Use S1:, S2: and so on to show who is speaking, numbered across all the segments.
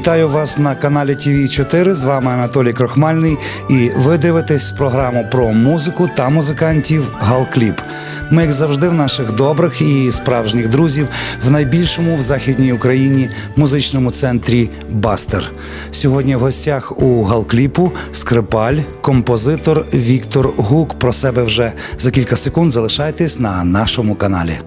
S1: Вітаю вас на каналі ТВ 4 З вами Анатолій Крохмальний. І ви дивитесь програму про музику та музикантів Галкліп. Ми, як завжди, в наших добрих і справжніх друзів в найбільшому в західній Україні музичному центрі Бастер. Сьогодні в гостях у Галкліпу скрипаль, композитор Віктор Гук. Про себе вже за кілька секунд залишайтесь на нашому каналі.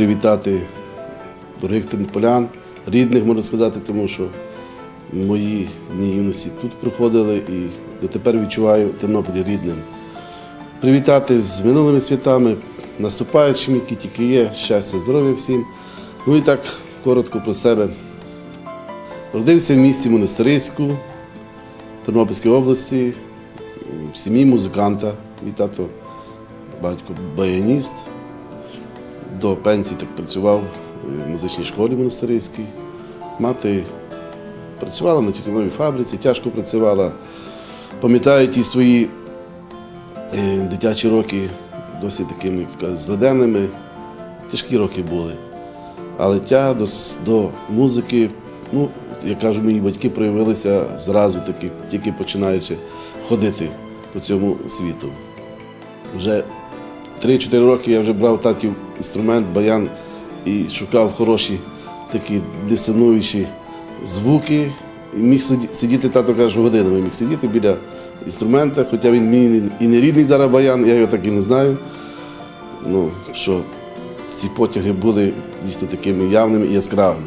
S2: Привітати дорогих тернополян, рідних, можна сказати, тому що мої дні юності тут проходили і дотепер відчуваю Тернопіль рідним. Привітати з минулими святами, наступаючими, які тільки є, щастя, здоров'я всім. Ну і так коротко про себе. Родився в місті Монастириську, Тернопільської області, в сім'ї музиканта. Мій тато батько баяніст до пенсії так працював в музичній школі монастирській. Мати працювала на тютюновій фабриці, тяжко працювала. Пам'ятаю ті свої е, дитячі роки досить такими кажуть, злиденними. Тяжкі роки були. Але тяга до, до музики, ну, як кажуть, мої батьки проявилися зразу таки, тільки починаючи ходити по цьому світу. Вже 3-4 роки я вже брав татів інструмент, баян і шукав хороші такі дисонуючі звуки. І міг сидіти, тато каже, годинами міг сидіти біля інструмента, хоча він мій і не рідний зараз баян, я його так і не знаю. Ну, що ці потяги були дійсно такими явними і яскравими.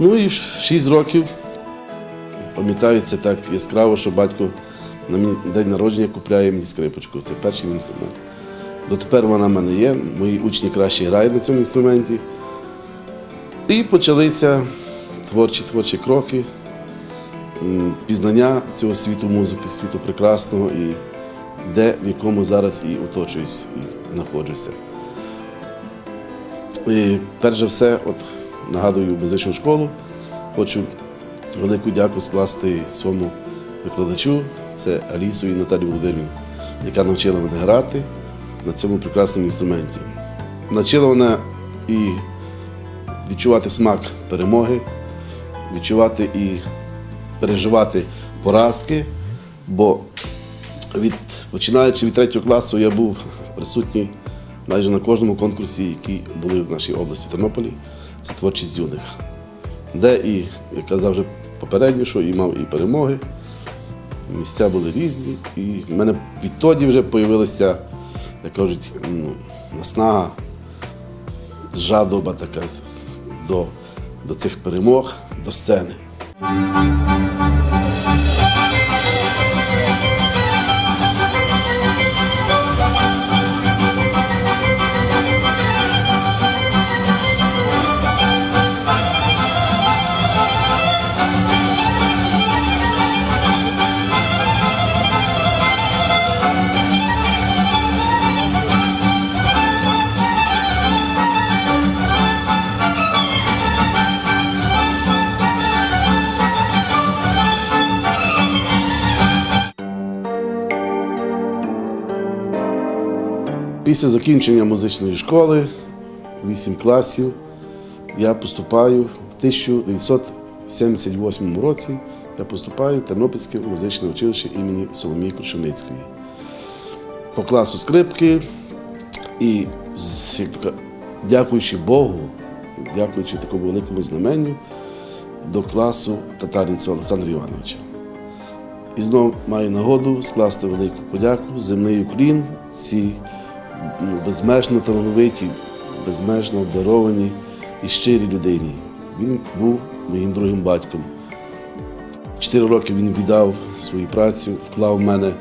S2: Ну і в 6 років пам'ятаю це так яскраво, що батько на мій день народження купляє мені скрипочку. Це перший інструмент. Дотепер вона в мене є, мої учні краще грають на цьому інструменті. І почалися творчі творчі кроки, пізнання цього світу музики, світу прекрасного і де, в якому зараз і оточуюсь, і знаходжуся. І перш за все, от нагадую музичну школу, хочу велику дяку скласти своєму викладачу, це Алісові Наталі Володимирівні, яка навчила мене грати на цьому прекрасному інструменті. Навчила вона і відчувати смак перемоги, відчувати і переживати поразки, бо від, починаючи від третього класу я був присутній майже на кожному конкурсі, які були в нашій області в Тернополі. Це творчість юних, де і, як казав вже попередньо, що і мав і перемоги. Місця були різні, і в мене відтоді вже з'явилася, як кажуть, ну, жадоба така до, до цих перемог, до сцени. Після закінчення музичної школи, 8 класів, я поступаю в 1978 році. Я поступаю в Тернопільське музичне училище імені Соломії Крушеницької. По класу скрипки і дякуючи Богу, дякуючи такому великому знаменню, до класу татаринця Олександра Івановича. І знову маю нагоду скласти велику подяку, земний уклін цій ну, безмежно талановитій, безмежно обдарованій і щирій людині. Він був моїм другим батьком. Чотири роки він віддав свою працю, вклав в мене,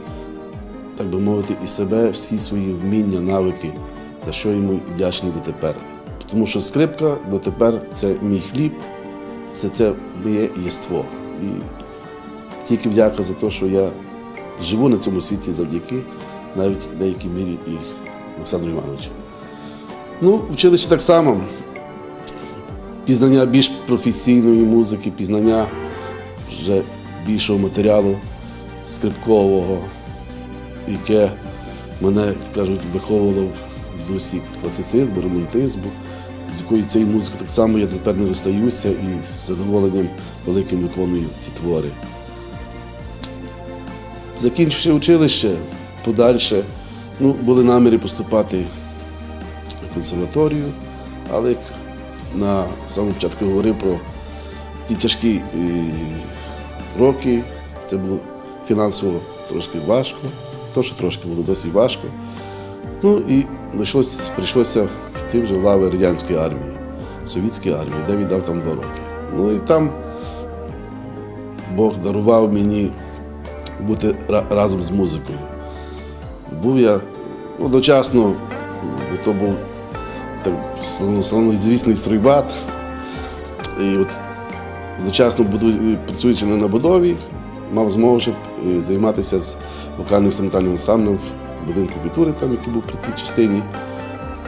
S2: так би мовити, і себе, всі свої вміння, навики, за що йому вдячний дотепер. Тому що скрипка дотепер це мій хліб, це, це моє єство. І тільки вдяка за те, що я живу на цьому світі завдяки навіть в деякій мірі і Олександру Івановичу. Ну, в училищі так само. Пізнання більш професійної музики, пізнання вже більшого матеріалу скрипкового, яке мене, як кажуть, виховувало в дусі класицизму, романтизму, з якою цією музикою так само я тепер не розстаюся і з задоволенням великим виконую ці твори. Закінчивши училище, подальше, ну, були наміри поступати в консерваторію, але як на самому початку говорив про ті тяжкі е, роки, це було фінансово трошки важко, то, що трошки було досить важко. Ну і прийшлося, прийшлося піти вже в лави радянської армії, совітської армії, де віддав там два роки. Ну і там Бог дарував мені бути разом з музикою. Був я одночасно, бо то був так слав- славнозвісний стройбат. І от одночасно працюючи на набудові, мав змогу щоб е, займатися з вокальним інструментальним ансамблем в будинку культури, там, який був при цій частині.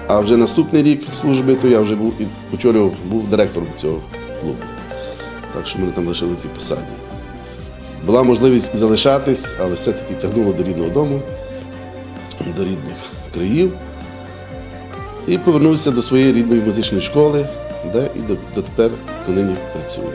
S2: А вже наступний рік служби, то я вже був і очолював, був директором цього клубу. Так що мене там лишили цій посаді. Була можливість залишатись, але все-таки тягнуло до рідного дому, до рідних країв. І повернувся до своєї рідної музичної школи, де і до- дотепер донині працюю.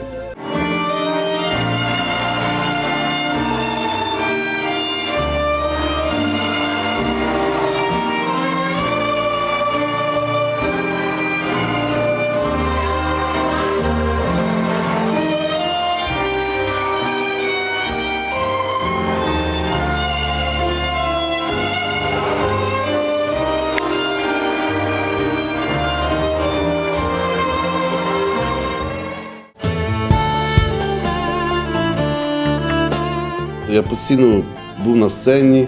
S2: Я постійно був на сцені,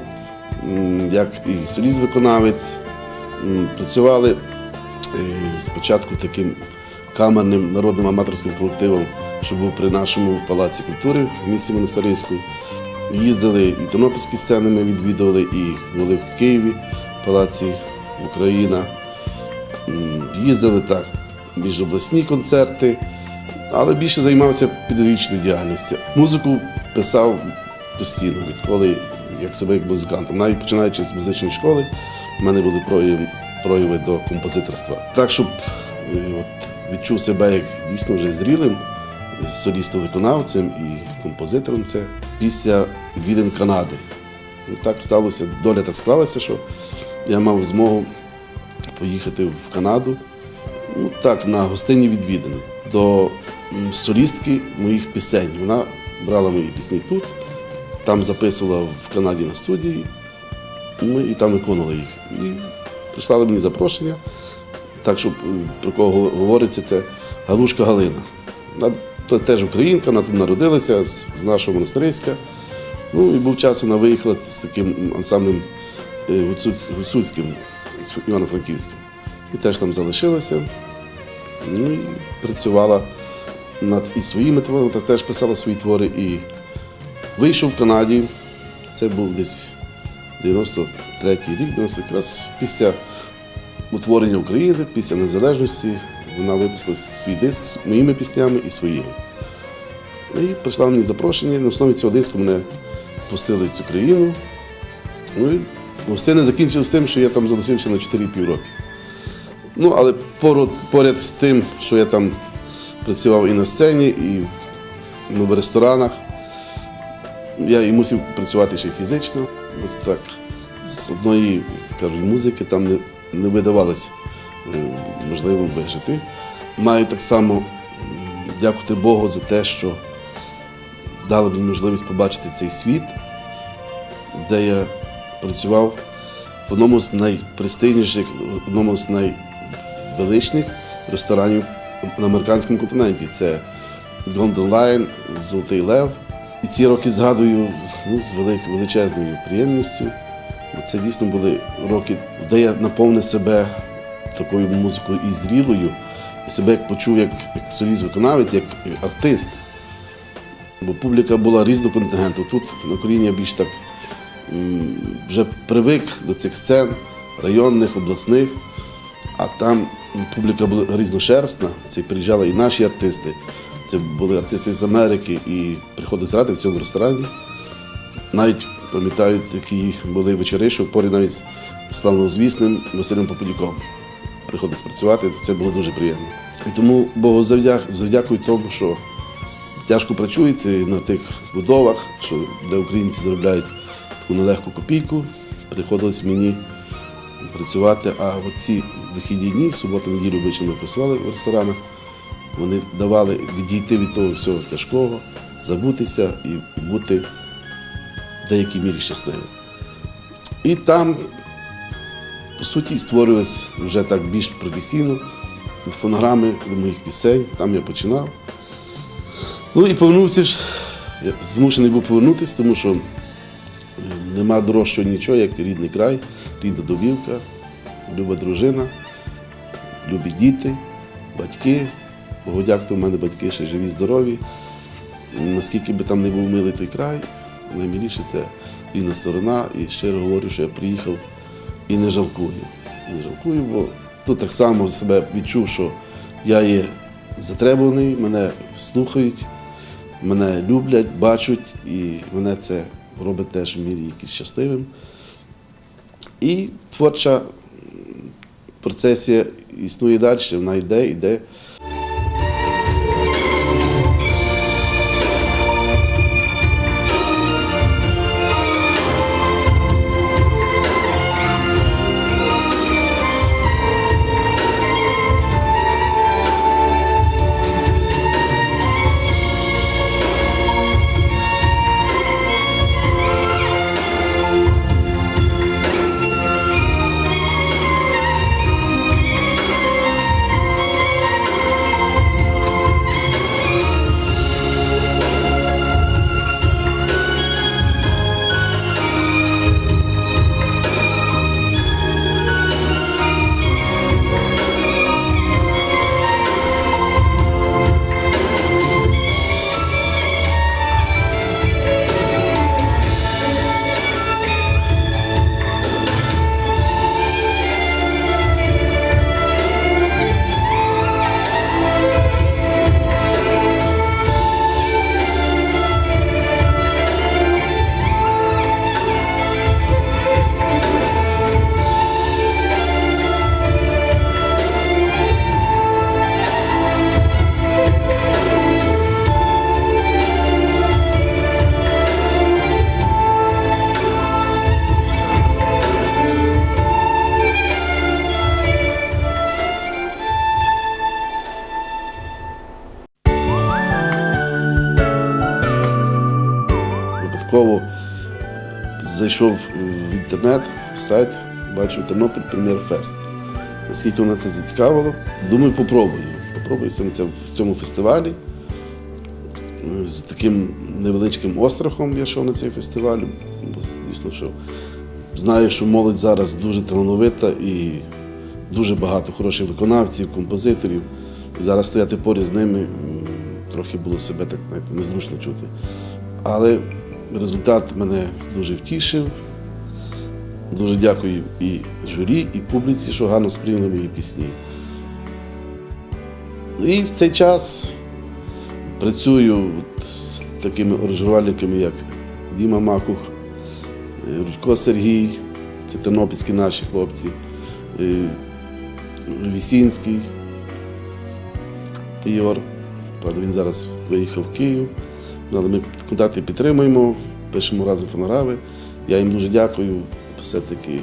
S2: як і соліст-виконавець. Працювали е, спочатку таким камерним народним аматорським колективом, що був при нашому палаці культури в місті Монастирську. Їздили і тернопільські сцени ми відвідували, і були в Києві, в палаці Україна. Їздили так, міжобласні концерти, але більше займався педагогічною діяльністю. Музику писав постійно, відколи як себе як музикантом. Навіть починаючи з музичної школи, в мене були прояви, прояви до композиторства. Так, щоб е, от, відчув себе як дійсно вже зрілим солістом-виконавцем і композитором, це після відвідин Канади. Ну, так сталося, доля так склалася, що я мав змогу поїхати в Канаду ну так, на гостинні відвідини до солістки моїх пісень. Вона брала мої пісні тут, там записувала в Канаді на студії, ми і там виконували їх. І прислали мені запрошення. Так, що е, про кого говориться, це Галушка Галина. Вона теж українка, вона тут народилася з, нашого монастириська. Ну і був час, вона виїхала з таким ансамблем е, гуцульським з Івано-Франківським. І теж там залишилася. Ну і працювала над і своїми творами, та теж писала свої твори. І вийшов в Канаді. Це був десь 93-й рік, 90 якраз після утворення України, після незалежності. Вона виписала свій диск з моїми піснями і своїми. Ну, І прийшла мені запрошення. На основі цього диску мене пустили в цю країну. Ну і гостини закінчилися тим, що я там залишився на 4,5 роки. Ну, але поряд, поряд з тим, що я там працював і на сцені, і ну, в ресторанах, я і мусив працювати ще й фізично. Бо так, з одної, як скажуть, музики там не, не видавалося е, можливо вижити. Маю так само дякувати Богу за те, що дали мені можливість побачити цей світ, де я працював в одному з найпрестижніших, в одному з найвеличних ресторанів на американському континенті. Це Golden Lion, Золотий Лев. І ці роки згадую ну, з величезною приємністю. Бо це дійсно були роки, де я наповнив себе такою музикою і зрілою, і себе як почув як, як соліст-виконавець, як артист. Бо публіка була різного контингенту. Тут на Україні я більш так вже привик до цих сцен районних, обласних, а там публіка була різношерстна. Це приїжджали і наші артисти, це були артисти з Америки і приходили зрати в цьому ресторані. Навіть пам'ятаю, такі були вечори, що поряд навіть з славнозвісним Василем Попелюком приходить працювати, це було дуже приємно. І тому Богу завдякую тому, що тяжко працюється на тих будовах, що, де українці заробляють таку нелегку копійку, приходилось мені працювати. А оці вихідні дні, суботу, неділю обично ми працювали в ресторанах, вони давали відійти від того всього тяжкого, забутися і бути в деякій мірі щасливим. І там, по суті, створювалися вже так більш професійно фонограми до моїх пісень, там я починав. Ну і повернувся ж, я змушений був повернутися, тому що е, нема дорожчого нічого, як рідний край, рідна домівка, люба дружина, любі діти, батьки. Богу дякую, в мене батьки ще живі, здорові. Наскільки би там не був милий той край, наймиліше це рідна сторона. І щиро говорю, що я приїхав і не жалкую. Не жалкую, бо тут так само себе відчув, що я є затребуваний, мене слухають, мене люблять, бачать, і мене це робить теж в мірі якийсь щасливим. І творча процесія існує далі, вона йде, йде.
S3: Випадково зайшов в інтернет, в сайт, бачив Тернопіль Прем'єр Фест. Наскільки мене це зацікавило, думаю, попробую. Попробую саме це в цьому фестивалі. З таким невеличким острахом я йшов на цей фестиваль, бо дійсно, що знаю, що молодь зараз дуже талановита і дуже багато хороших виконавців, композиторів. І зараз стояти поряд з ними трохи було себе так знаєте, незручно чути. Але результат мене дуже втішив. Дуже дякую і журі, і публіці, що гарно сприйняли мої пісні. І в цей час працюю з такими аранжувальниками, як Діма Макух, е, Рудько Сергій, це тернопільські наші хлопці, е, Вісінський Ігор. Правда, він зараз виїхав в Київ. Але ми контакти підтримуємо, пишемо разом фонограми. Я їм дуже дякую все-таки,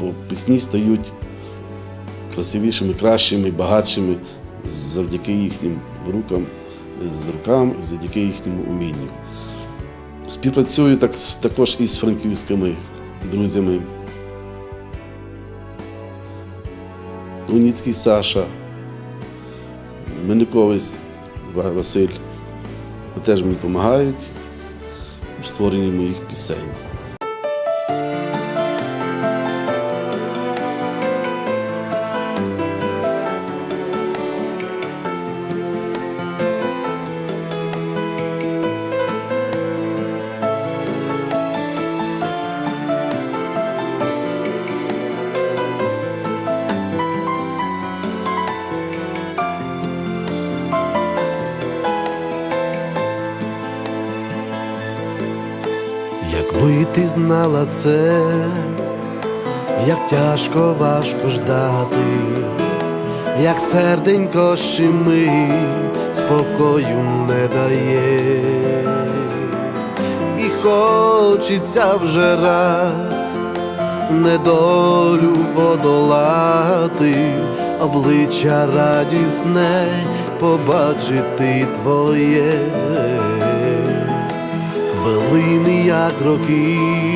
S3: бо пісні стають красивішими, кращими, багатшими завдяки їхнім рукам, з рукам, завдяки їхньому умінню. Співпрацюю так, також із франківськими друзями. Уніцький Саша, Миниковець Василь. Теж мені допомагають в створенні моїх пісень.
S2: Знала це, як тяжко важко ждати, як серденько щемить, спокою не дає, і хочеться вже раз недолю подолати, обличчя радісне побачити твоє. Хвилини, як роки,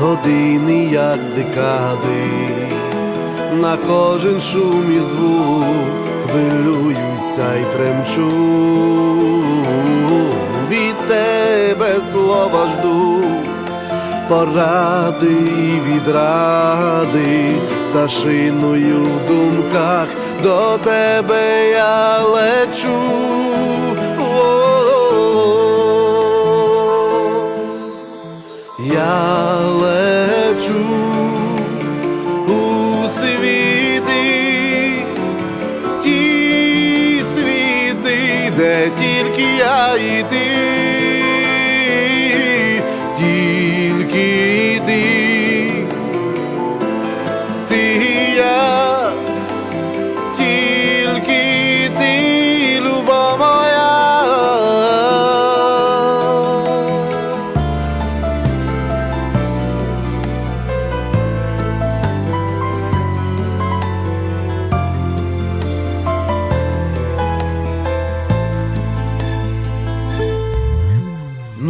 S2: години, як декади, на кожен шум і звук хвилююся й тремчу. Від тебе слова жду, поради і відради, та шиною в думках до тебе я лечу. Я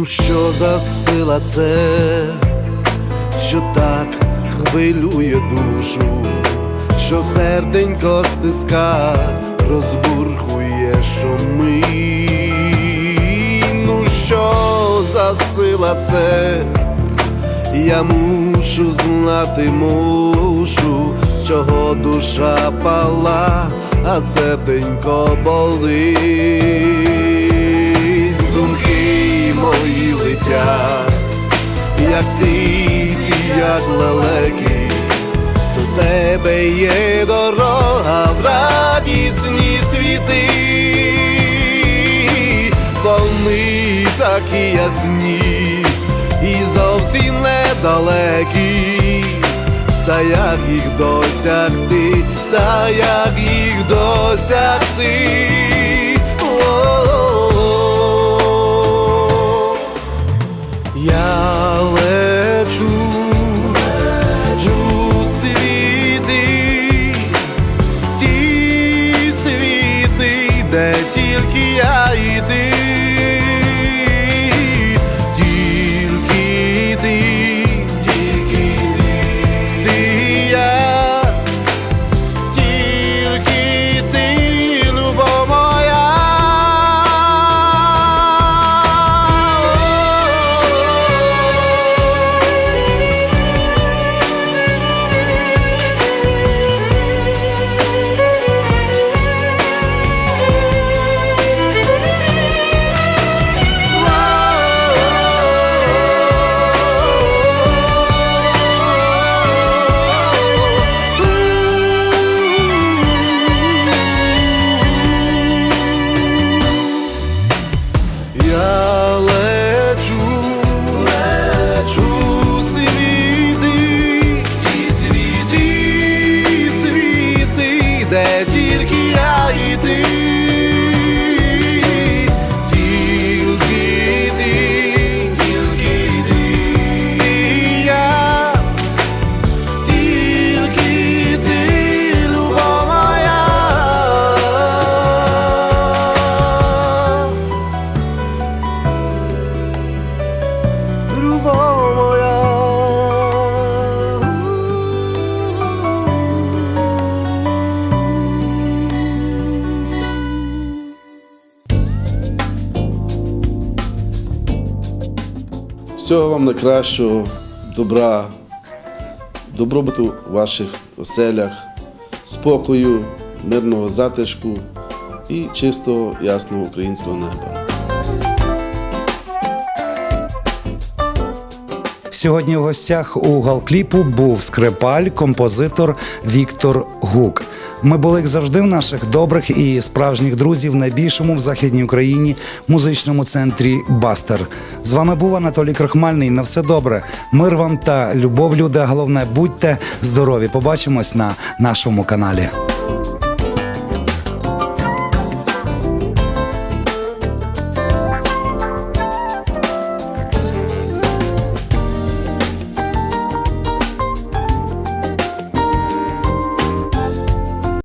S2: Ну що за сила це, що так хвилює душу, що серденько стиска, розбурхує шуми. Ну що за сила це, я мушу знати, мушу, чого душа пала, а серденько болить. Летять, як птиці, як лелеки, до тебе є дорога в радісні світи, вони такі ясні і зовсім недалекі. Та як їх досягти, та як їх досягти. Лечу, тільки я і ти. Вам найкращого, добра, добробуту в ваших оселях, спокою, мирного затишку і чистого, ясного українського неба.
S1: Сьогодні в гостях у галкліпу був скрипаль, композитор Віктор Гук. Ми були, як завжди, в наших добрих і справжніх друзів в найбільшому в західній Україні музичному центрі Бастер. З вами був Анатолій Крахмальний. На все добре. Мир вам та любов, люди. Головне, будьте здорові. Побачимось на нашому каналі.